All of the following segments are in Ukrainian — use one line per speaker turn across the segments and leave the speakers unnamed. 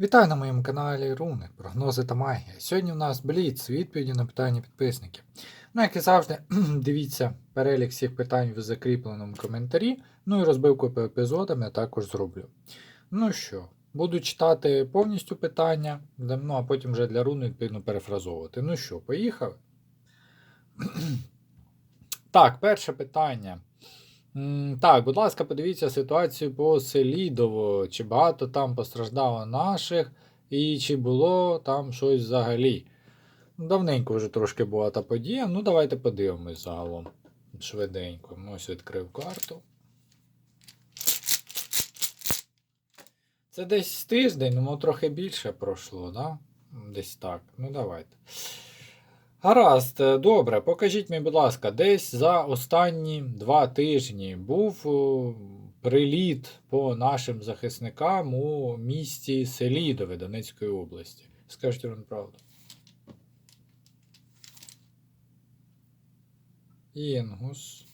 Вітаю на моєму каналі Руни, прогнози та магія. Сьогодні у нас Бліц, відповіді на питання підписників. Ну, як і завжди, дивіться перелік всіх питань в закріпленому коментарі. Ну і розбивку по епізодам я також зроблю. Ну що, буду читати повністю питання, ну а потім вже для руни відповідно перефразовувати. Ну що, поїхали? Так, перше питання. Так, будь ласка, подивіться ситуацію по Селідово. Чи багато там постраждало наших, і чи було там щось взагалі? Давненько вже трошки була та подія. Ну, давайте подивимось загалом. Швиденько. Ну, Ось відкрив карту. Це десь тиждень, ну трохи більше пройшло, да? Десь так. Ну, давайте. Гаразд, е, добре, покажіть мені, будь ласка, десь за останні два тижні був приліт по нашим захисникам у місті Селідове Донецької області. Скажіть вам правду. Інгус.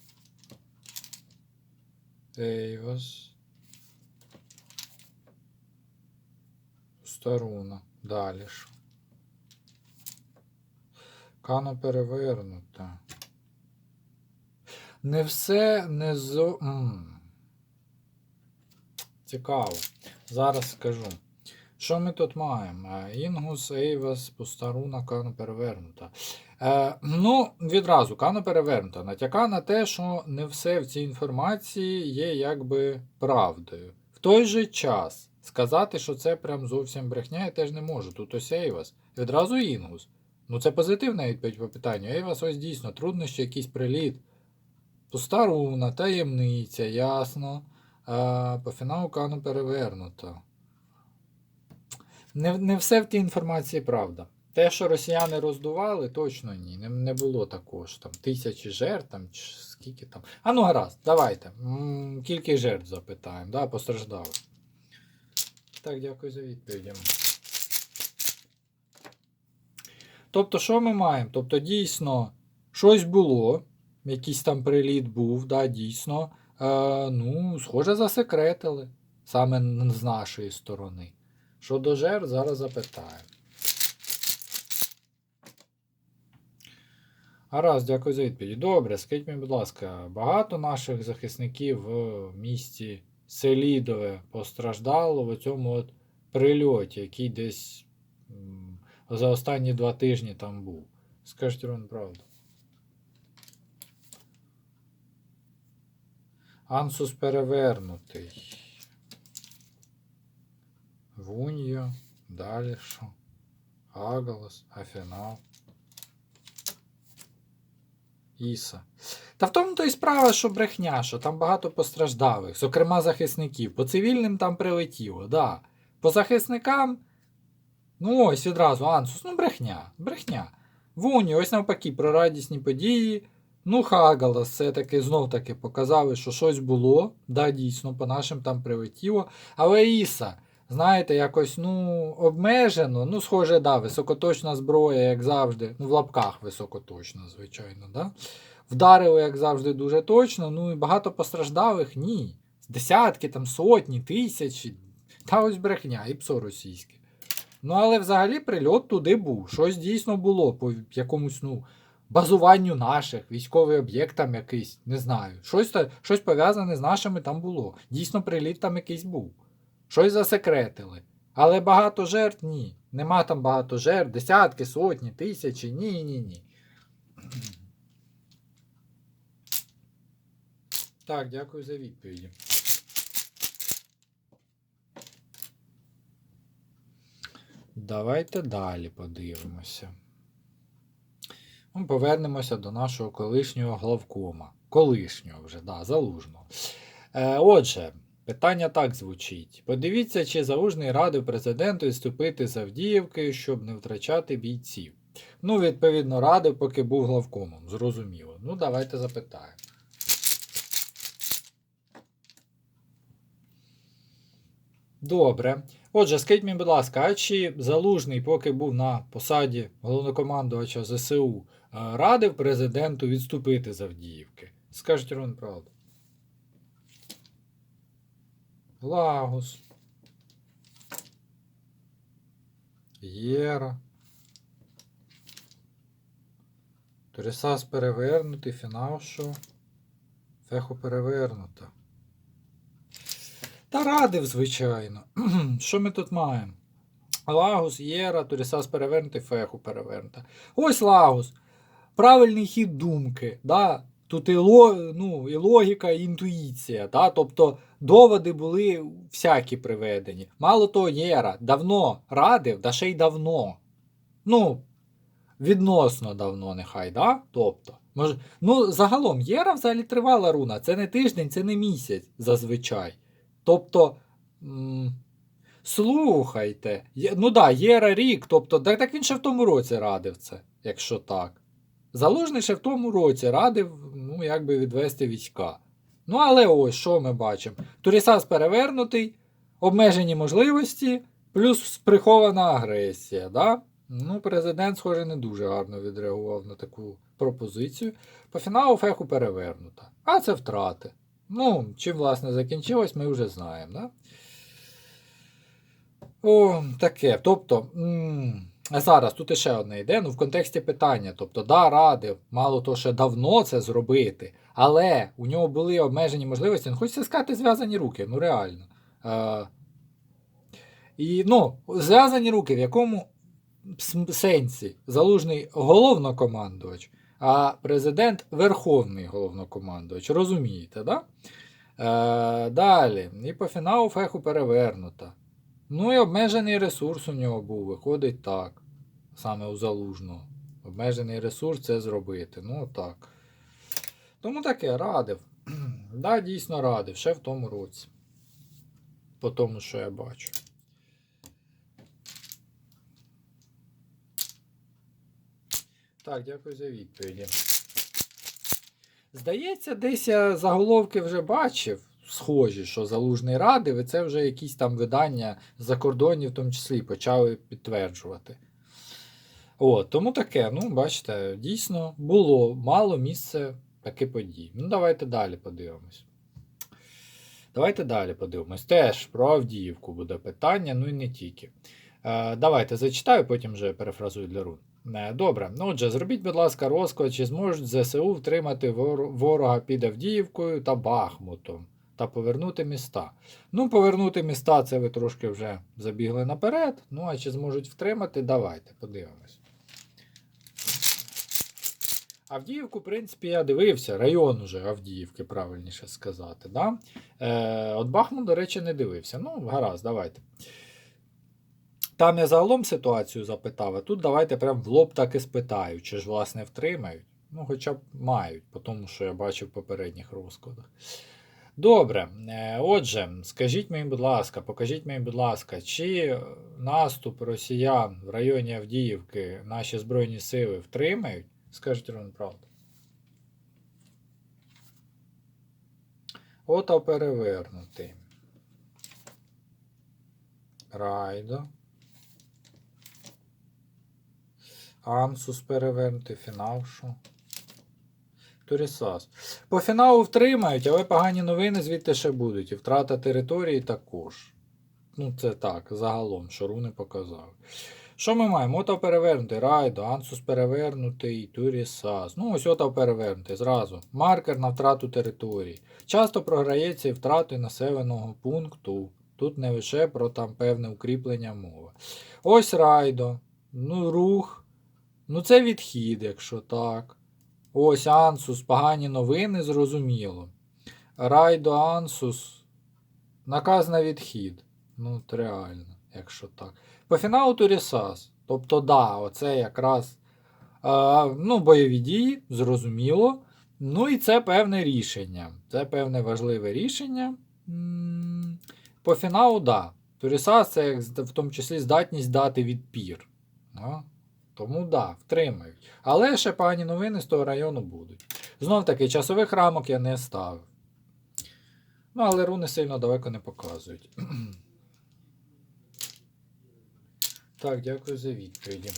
Ейвос. Старуна. Далі що? Кано перевернута. Не все не зо. М. Цікаво. Зараз скажу. Що ми тут маємо? Інгус, Ейвас, Пустаруна, Кано перевернута. Е, ну, відразу Кано перевернута. Натяка на те, що не все в цій інформації є якби правдою. В той же час сказати, що це прям зовсім брехня, я теж не можу. Тут ось Ейвас. Відразу Інгус. Ну, це позитивна відповідь по питанню. Ейвас ось дійсно труднощі, якийсь приліт. Пуста таємниця, ясно. А, по фіналу Кану перевернуто. Не, не все в тій інформації правда. Те, що росіяни роздували, точно ні. Не, не було такого ж там тисячі жертв, там, чи скільки там. А ну гаразд, давайте. Кількість жертв запитаємо, да, постраждали. Так, дякую за відповідь. Тобто, що ми маємо? Тобто, дійсно, щось було, якийсь там приліт був, да, дійсно. Е, ну, схоже, засекретили саме з нашої сторони. Щодо жертв, зараз запитаю. Гаразд, дякую за відповідь. Добре, скажіть мені, будь ласка, багато наших захисників в місті Селідове постраждало в цьому от прильоті, який десь за останні два тижні там був. Скажіть вам правду. Ансус перевернутий. Вуньо. Далі що? Агалос, Афінал. Іса. Та в тому то і справа, що брехня, що там багато постраждалих, зокрема захисників. По цивільним там прилетіло, да. По захисникам. Ну ось відразу Ансус, ну брехня, брехня. Вуні, ось навпаки, про радісні події. Ну, Хагалас все-таки знов-таки показали, що щось було. Да, дійсно, по нашим там прилетіло. Але Іса, знаєте, якось ну, обмежено. Ну, схоже, да, високоточна зброя, як завжди. Ну, в лапках високоточна, звичайно, да. Вдарили, як завжди, дуже точно. Ну і багато постраждалих ні. Десятки, там, сотні, тисячі. Та ось брехня, і псо російське. Ну, але взагалі прильот туди був. Щось дійсно було по якомусь, ну, базуванню наших, військовий об'єкт там якийсь, не знаю. Щось, щось пов'язане з нашими там було. Дійсно, приліт там якийсь був. Щось засекретили. Але багато жертв ні. Нема там багато жертв, десятки, сотні, тисячі. Ні, ні, ні. Так, дякую за відповіді. Давайте далі подивимося. Ну, Повернемося до нашого колишнього главкома. Колишнього вже, да, залужного. Е, отже, питання так звучить: подивіться, чи залужний радив президенту відступити з Авдіївки, щоб не втрачати бійців. Ну, відповідно, радив, поки був главкомом, зрозуміло. Ну, давайте запитаємо. Добре. Отже, скажіть мені, будь ласка, а чи залужний, поки був на посаді головнокомандувача ЗСУ, е, радив президенту відступити з Авдіївки? Скажіть Рон правду. Лагус. Єра. Торісас перевернутий, фінал що? Феху перевернута. Та радив, звичайно. Що ми тут маємо? Лагус, Єра, Торісас перевернутий, феху перевернута. Ось Лагус. Правильний хід думки. Да? Тут і, ну, і логіка, і інтуїція. Да? Тобто доводи були всякі приведені. Мало того, Єра давно радив, да ще й давно. Ну, відносно давно, нехай, да? Тобто. Може, ну, загалом, Єра взагалі тривала руна. Це не тиждень, це не місяць зазвичай. Тобто. Слухайте, ну да, Єра рік, тобто, так, так він ще в тому році радив це, якщо так. Залужний ще в тому році радив, ну, якби відвести війська. Ну, але ось що ми бачимо. Турісас перевернутий, обмежені можливості, плюс прихована агресія. Да? Ну, президент, схоже, не дуже гарно відреагував на таку пропозицію. По фіналу феху перевернута. А це втрати. Ну, чим, власне, закінчилось, ми вже знаємо. Да? О, таке. Тобто, а зараз тут іще одне йде, ну в контексті питання. Тобто, да, радив, мало того, ще давно це зробити, але у нього були обмежені можливості. Ну, хочеться сказати, зв'язані руки, ну реально. Е, і, ну, зв'язані руки, в якому сенсі залужний головнокомандувач, а президент верховний головнокомандувач. Розумієте, да? Е, далі. І по фіналу феху перевернута. Ну і обмежений ресурс у нього був, виходить так. Саме у залужного. Обмежений ресурс це зробити. Ну так. Тому таке радив. да, дійсно радив, ще в тому році. По тому, що я бачу. Так, дякую за відповіді. Здається, десь я заголовки вже бачив, схожі, що залужний радив, і це вже якісь там видання за кордонів, в тому числі, почали підтверджувати. О, тому таке, ну, бачите, дійсно було мало місце таки подій. Ну, давайте далі подивимось. Давайте далі подивимось. Теж про Авдіївку буде питання, ну і не тільки. Е, давайте зачитаю, потім вже перефразую для рун. Добре, ну отже, зробіть, будь ласка, розклад, чи зможуть ЗСУ втримати ворога під Авдіївкою та Бахмутом та повернути міста. Ну, повернути міста, це ви трошки вже забігли наперед. Ну, а чи зможуть втримати, давайте подивимось. Авдіївку, в принципі, я дивився, район уже Авдіївки, правильніше сказати. Да? Е, от Бахмут, до речі, не дивився. Ну, гаразд, давайте. Там я загалом ситуацію запитав, а тут давайте прям в лоб так і спитаю, чи ж власне втримають. Ну, хоча б мають, по тому, що я бачив в попередніх розкладах. Добре, е, отже, скажіть мені, будь ласка, покажіть мені, будь ласка, чи наступ росіян в районі Авдіївки наші Збройні сили втримають? Скажіть вам правду. Ото перевернутий. Райдо. Амсус перевернутий, фінал що? Турісас. По фіналу втримають, але погані новини звідти ще будуть. І втрата території також. Ну, це так, загалом, що руни показали. Що ми маємо? Ото перевернутий, Райдо, Ансус перевернутий, Турісас. Ну, ось ото перевернутий зразу. Маркер на втрату території. Часто програється і втратою населеного пункту. Тут не лише про там певне укріплення мова. Ось Райдо. Ну, рух. Ну, це відхід, якщо так. Ось Ансус, погані новини, зрозуміло. Райдо Ансус. Наказ на відхід. Ну, реально, якщо так. По фіналу Турісас. Тобто, да, оце якраз е, ну, бойові дії, зрозуміло. Ну і це певне рішення. Це певне важливе рішення. По фіналу, да. Турісас це в тому числі здатність дати відпір. Тому да, втримають. Але ще погані новини з того району будуть. Знов таки, часових рамок я не ставив. Ну, але руни сильно далеко не показують. Так, дякую за відповіді.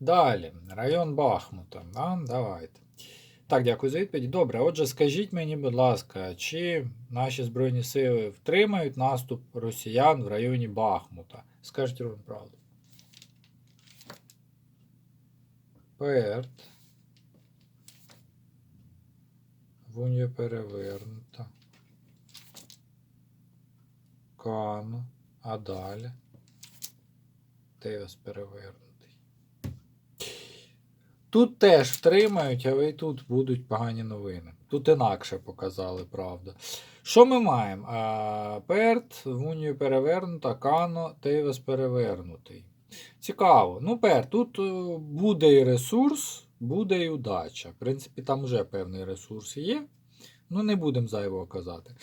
Далі, район Бахмута. Да? Давайте. Так, дякую за відповідь. Добре, отже, скажіть мені, будь ласка, чи наші Збройні сили втримають наступ росіян в районі Бахмута? Скажіть ровно правду. Перт. Вунья перевернута. Кано. А далі. Тевес перевернутий. Тут теж втримають, але й тут будуть погані новини. Тут інакше показали, правда. Що ми маємо? А, Перт, Вунію перевернута, Кано, Тейвес перевернутий. Цікаво. Ну, Пер, тут е, буде і ресурс, буде і удача. В принципі, там вже певний ресурс є. Ну, не будемо зайвого казати.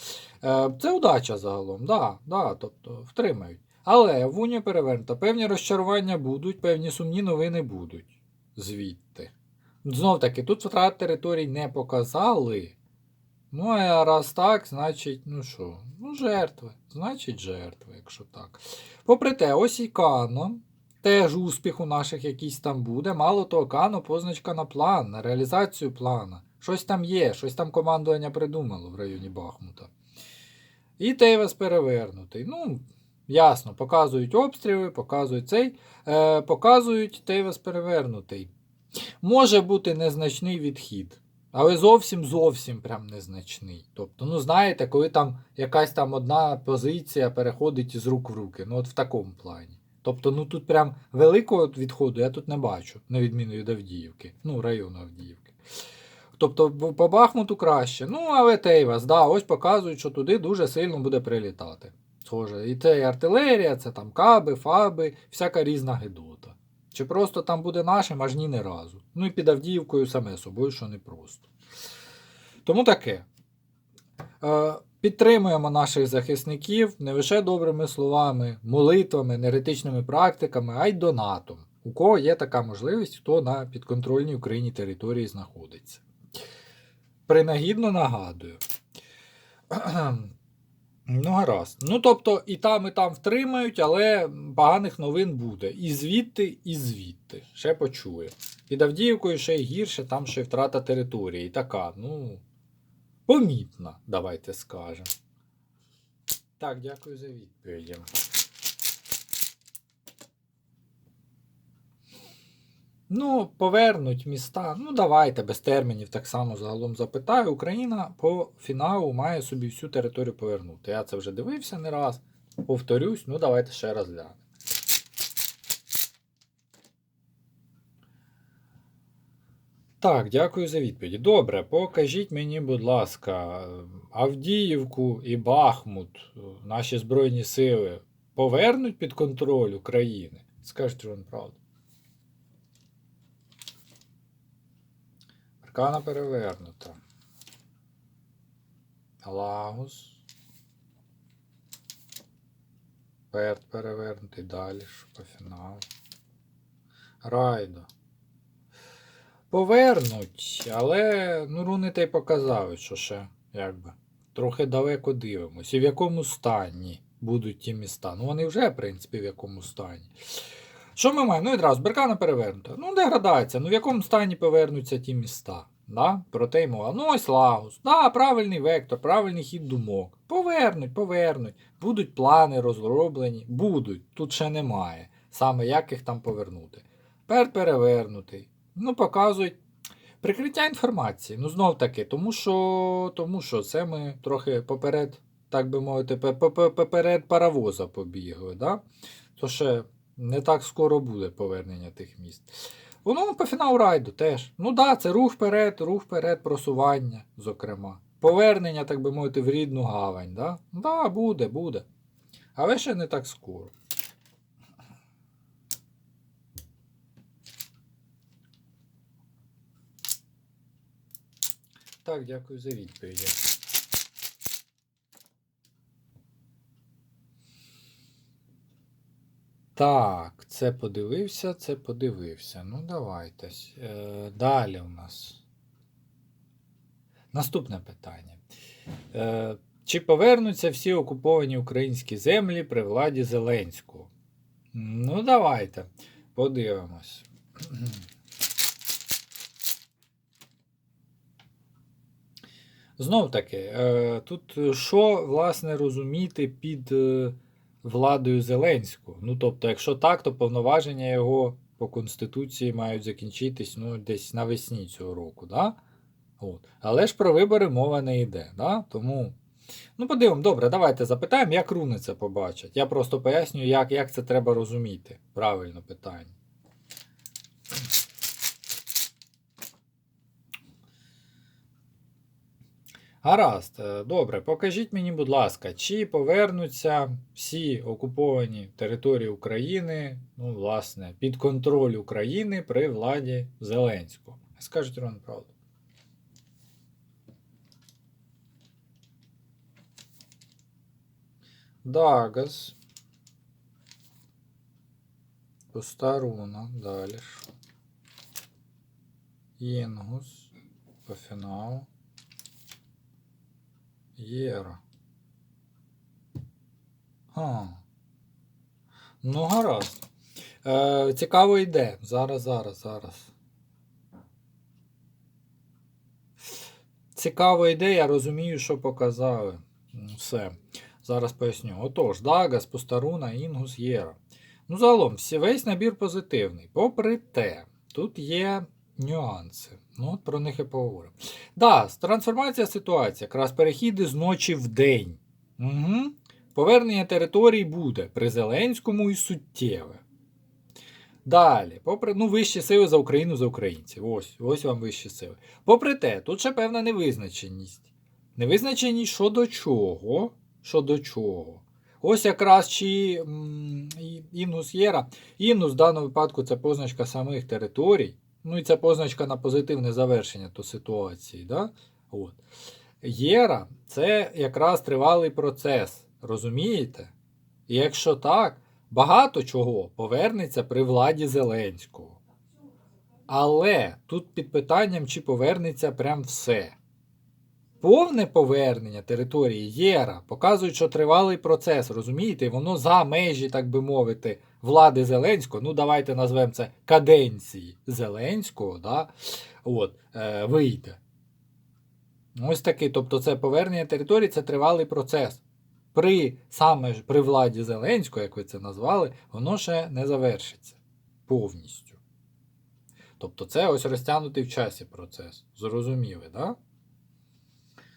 Е, Це удача загалом, да, да, тобто втримають. Але в Уні перевернута. Певні розчарування будуть, певні сумні новини будуть звідти. Знов таки, тут втрат територій не показали. Ну, а раз так, значить, ну що, ну, жертви. Значить, жертви, якщо так. Попри те, ось і Кано. Теж успіх у наших якийсь там буде. Мало того, Кано позначка на план, на реалізацію плана. Щось там є, щось там командування придумало в районі Бахмута. І Тейвес перевернутий. Ну, ясно, показують обстріли, показують цей, е, показують Тейвес перевернутий. Може бути незначний відхід, але зовсім зовсім прям незначний. Тобто, ну знаєте, коли там якась там одна позиція переходить із рук в руки, ну от в такому плані. Тобто, ну тут прям великого відходу я тут не бачу, на відміну від Авдіївки, ну, району Авдіївки. Тобто по Бахмуту краще. Ну, але Тейвас, да, ось показують, що туди дуже сильно буде прилітати. Схоже, і це і артилерія, це там каби, фаби, всяка різна гидота. Чи просто там буде нашим, аж ні не разу. Ну і під Авдіївкою саме собою, що не просто. Тому таке. Е, підтримуємо наших захисників не лише добрими словами, молитвами, енергетичними практиками, а й донатом. У кого є така можливість, хто на підконтрольній Україні території знаходиться. Принагідно нагадую. Ну, гаразд. Ну, тобто, і там, і там втримають, але поганих новин буде. І звідти, і звідти. Ще почує. Під Авдіївкою ще й гірше, там ще й втрата території. Така, ну, помітна, давайте скажемо. Так, дякую за відповіді. Ну, повернуть міста. Ну, давайте, без термінів так само загалом запитаю. Україна по фіналу має собі всю територію повернути. Я це вже дивився не раз. Повторюсь, ну давайте ще раз глянемо. Так, дякую за відповіді. Добре, покажіть мені, будь ласка, Авдіївку і Бахмут, е, наші Збройні сили повернуть під контроль України? Скажіть вам правду. Аркана перевернута. Лагус. Перт перевернутий далі, фіналу. Райдо. Повернуть, але ну, руни та й показали, що ще якби трохи далеко дивимось. І в якому стані будуть ті міста. Ну вони вже, в принципі, в якому стані. Що ми маємо? Ну, відразу, Беркана перевернута. Ну, деградація. Ну, в якому стані повернуться ті міста? Да? Про те й мова. Ну, ось Лагус. Да, правильний вектор, правильний хід думок. Повернуть, повернуть. Будуть плани розроблені. Будуть. Тут ще немає. Саме як їх там повернути. Перт перевернутий. Ну, показують. Прикриття інформації. Ну, знов таки, тому що, тому що це ми трохи поперед, так би мовити, пе- пе- пе- поперед паровоза побігли. Да? То ще не так скоро буде повернення тих міст. Воно по фіналу райду теж. Ну так, да, це рух вперед, рух вперед, просування, зокрема. Повернення, так би мовити, в рідну гавань. Да? Да, буде, буде. Але ще не так скоро. Так, дякую за відповіді. Так, це подивився, це подивився. Ну, давайте. Е, далі у нас. Наступне питання. Е, чи повернуться всі окуповані українські землі при владі Зеленського? Ну, давайте. Подивимось. Знов таки, е, тут що власне розуміти під владою Зеленського? Ну тобто, якщо так, то повноваження його по Конституції мають закінчитись ну, десь навесні цього року. Да? От. Але ж про вибори мова не йде. Да? Тому. Ну, подивимо, добре, давайте запитаємо, як руни це побачать. Я просто пояснюю, як, як це треба розуміти. Правильно питання. Гаразд, е, добре, покажіть мені, будь ласка, чи повернуться всі окуповані території України, ну, власне, під контроль України при владі Зеленського? Скажіть Роман правду. Дагас. Постаруна. Далі. Інгус. По фіналу. Єра. А. Ну, гаразд. Е, цікаво йде. Зараз, зараз, зараз. Цікаво йде, я розумію, що показали. Все. Зараз поясню. Отож, Дагас, Постаруна, Інгус, Єра. Ну, загалом, весь набір позитивний. Попри те, тут є нюанси. Ну, от про них і поговоримо. Да, трансформація ситуації, якраз перехіди з ночі в день. Угу. Повернення територій буде при Зеленському і суттєве. Далі, попри ну, вищі сили за Україну за українців. Ось, ось вам вищі сили. Попри те, тут ще певна невизначеність. Невизначеність щодо чого. Щодо чого. Ось якраз чи Інус Єра. Інус в даному випадку це позначка самих територій. Ну і це позначка на позитивне завершення то ситуації. Да? От. Єра це якраз тривалий процес. Розумієте? І якщо так, багато чого повернеться при владі Зеленського. Але тут під питанням, чи повернеться прям все. Повне повернення території Єра показує, що тривалий процес, розумієте? Воно за межі, так би мовити, влади Зеленського. Ну, давайте назвемо це каденції Зеленського, да? От, е, вийде. Ось такий, тобто, це повернення території це тривалий процес. При саме при владі Зеленського, як ви це назвали, воно ще не завершиться повністю. Тобто, це ось розтягнутий в часі процес. Зрозуміли, так? Да?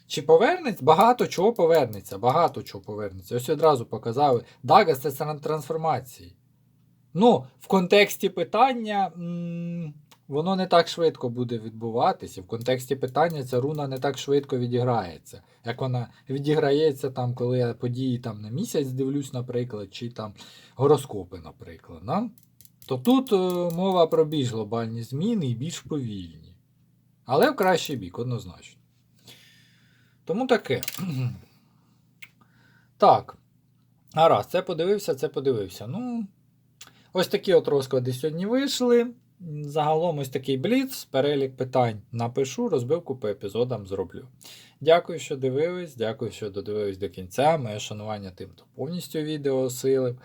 Чи повернеться? Багато чого повернеться, багато чого повернеться. Ось одразу показали. Дагас це тран- трансформації. Ну, в контексті питання м, воно не так швидко буде відбуватися. В контексті питання ця руна не так швидко відіграється. Як вона відіграється, там, коли я події там, на місяць дивлюсь, наприклад, чи там гороскопи, наприклад. Да? То тут е, мова про більш глобальні зміни і більш повільні. Але в кращий бік, однозначно. Тому таке. Так. Гаразд, це подивився, це подивився. Ну, ось такі от розклади сьогодні вийшли. Загалом ось такий бліц, перелік питань напишу, розбивку по епізодам зроблю. Дякую, що дивились, дякую, що додивились до кінця. Моє шанування тим, хто повністю відео осилив.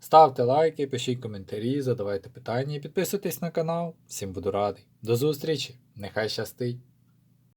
Ставте лайки, пишіть коментарі, задавайте питання і підписуйтесь на канал. Всім буду радий. До зустрічі! Нехай щастить!